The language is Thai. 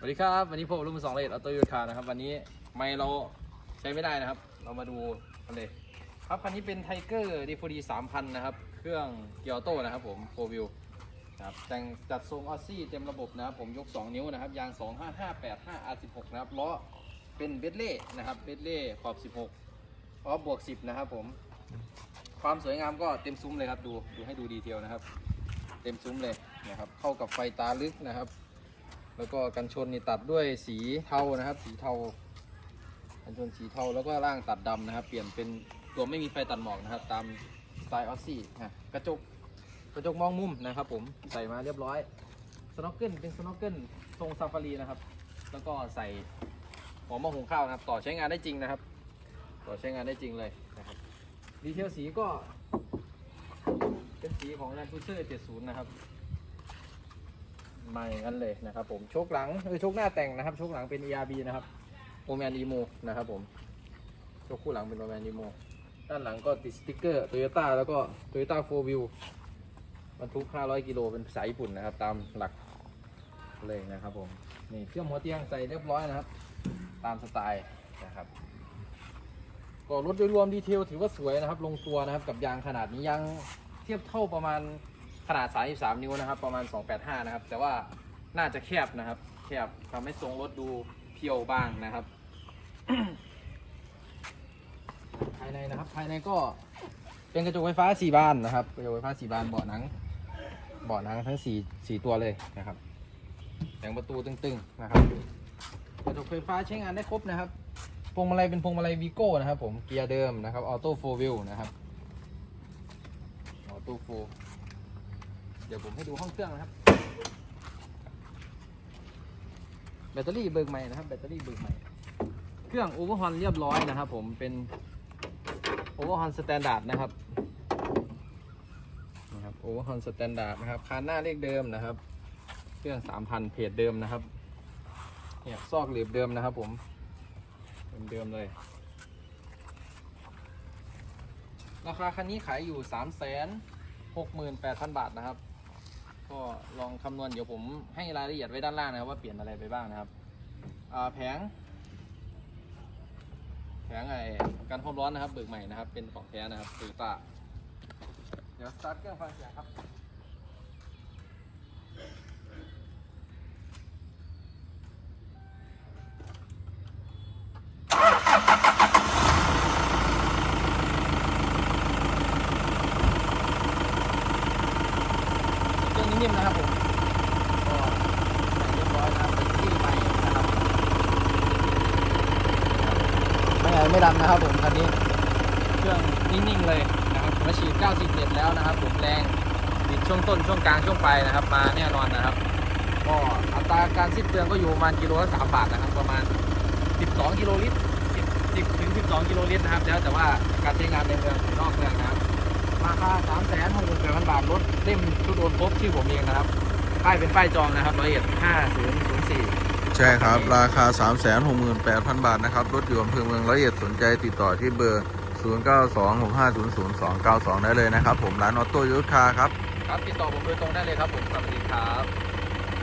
สวัสดีครับ วันนี้พบกับรุ่นสองเลดออโต้ยูคานะครับ วันนี้ไม่เราใช้ไม่ได้นะครับ เรามาดูกันเลย ครับคันนี้เป็นไทเกอร์ดีโฟดีสามพันนะครับ เครื่องเกียร์ออโต้นะครับผมโฟวิวครับแต่งจัดทรงออซี่เต็มระบบนะครับ ผมยก 2 นิ้วนะครับ ยาง 25585 R16 นะครับล้อเป็นเบดเล่นะครับเบดเล่ขอบ 16ออฟบวก 10 นะครับผม ความสวยงามก็เต็มซุ้มเลยครับ ดูดูให้ดูดีเทลนะครับ เต็มซุ้มเลยนะครับเข้ากับไฟตาลึกนะครับ แล้วก็กันชนนี่ตัดด้วยสีเทานะครับ สีเทา กันชนสีเทาแล้วก็ล่างตัดดำนะครับ เปลี่ยนเป็นตัวไม่มีไฟตัดหมอกนะครับ ตามสไตล์ออสซี่นะกระจกกระจกมองมุมนะครับ ผมใส่มาเรียบร้อยสโนว์เกิลเป็นสโนว์เกิลทรงซาฟารีนะครับ แล้วก็ใส่หัวหม้อหุงข้าวนะครับ ต่อใช้งานได้จริงนะครับ ต่อใช้งานได้จริงเลยนะครับดีเทลสีก็เป็นสีของ Land Cruiser 70 นะครับ มาอย่างนั้นเลยนะครับผมโชคหลังเออโชคหน้าแต่งนะครับโชคหลังเป็น ERB นะครับโอแมนอีโมนะครับผมโชคคู่หลังเป็นโอแมนอีโมด้านหลังก็ติดสติ๊กเกอร์โตโยต้าแล้วก็โตโยต้าโฟวิวบรรทุก 500 กิโลเป็นภาษาญี่ปุ่นนะครับ ตามหลักเลยนะครับผมนี่เครื่องหัวเตียงใส่เรียบร้อยนะครับ ตามสไตล์นะครับก็รถโดยรวมดีเทลถือว่าสวยนะครับ ลงตัวนะครับกับยางขนาดนี้ยางเทียบเท่าประมาณ ขนาด 33 นิ้วนะครับ ประมาณ 285 นะครับ แต่ว่าน่าจะแคบนะครับ แคบทำให้ทรงรถดูเพียวบ้างนะครับ ภายในนะครับ ภายในก็เป็นกระจกไฟฟ้า 4 บานนะครับ กระจกไฟฟ้า 4 บาน เบาะหนัง เบาะหนังทั้ง 4 4 ตัวเลยนะครับ แต่งประตูตึงๆนะครับ กระจกไฟฟ้าใช้งานได้ครบนะครับ พวงมาลัยเป็นพวงมาลัยวีโก้นะครับผม เกียร์เดิมนะครับ ออโต้โฟวิลนะครับ ออโต้โฟ เดี๋ยวผมให้ดูห้องเครื่องนะครับ แบตเตอรี่เบิกใหม่นะครับ แบตเตอรี่เบิกใหม่ เครื่องโอเวอร์ฮอนเรียบร้อยนะครับ ผมเป็นโอเวอร์ฮอนสแตนดาร์ดนะครับนะครับโอเวอร์ฮอนสแตนดาร์ดนะครับคานหน้าเลขเดิมนะครับ เครื่อง3,000เพจเดิมนะครับเนี่ยซอกหลืบเดิมนะครับ ผมเดิมเลย ราคาคันนี้ขายอยู่3 0 0 0 0 68,000บาทนะครับ ลองคำนวณเดี๋ยวผมให้รายละเอียดไว้ด้านล่างนะครับว่าเปลี่ยนอะไรไปบ้างนะครับแผง แผงไอ้กันความร้อนนะครับเบิกใหม่นะครับ เป็นของแท้นะครับตโยต้าเดี๋ยวสตาร์ทเครื่องฟังเสียงครับ นิ่มๆนะครับผมก็ใส่เรียบร้อยนะครับเป็นที่ไปนะครับไม่ไงไม่ดำนะครับผมคันนี้เครื่องนิ่งๆเลยนะครับมาฉีด97แล้วนะครับ ผมแรงบิดช่วงต้นช่วงกลางช่วงปลายนะครับ มาแน่นอนนะครับก็อัตราการสิ้นเปลืองก็อยู่ประมาณกิโลละ3บาทนะครับ ประมาณ 12 กิโลลิตร10ถึง 12 กิโลลิตรนะครับ แล้วแต่ว่าการใช้งานในเมืองหรือนอกเมืองนะครับ ราคา3 6 0 0 0 0บาทรถเล่มชุดโอนครบที่ผมเองนะครับป้ายเป็นป้ายจองนะครับร้อยเอ็ด5004ใช่ครับ ราคา 368,000 บาทนะครับ รถอยู่อำเภอเมืองร้อยเอ็ดสนใจติดต่อที่เบอร์ 0926500292 ได้เลยนะครับ ผมร้านออโต้ยุทธาครับ ครับ ติดต่อผมโดยตรงได้เลยครับผมสวัสดีครับ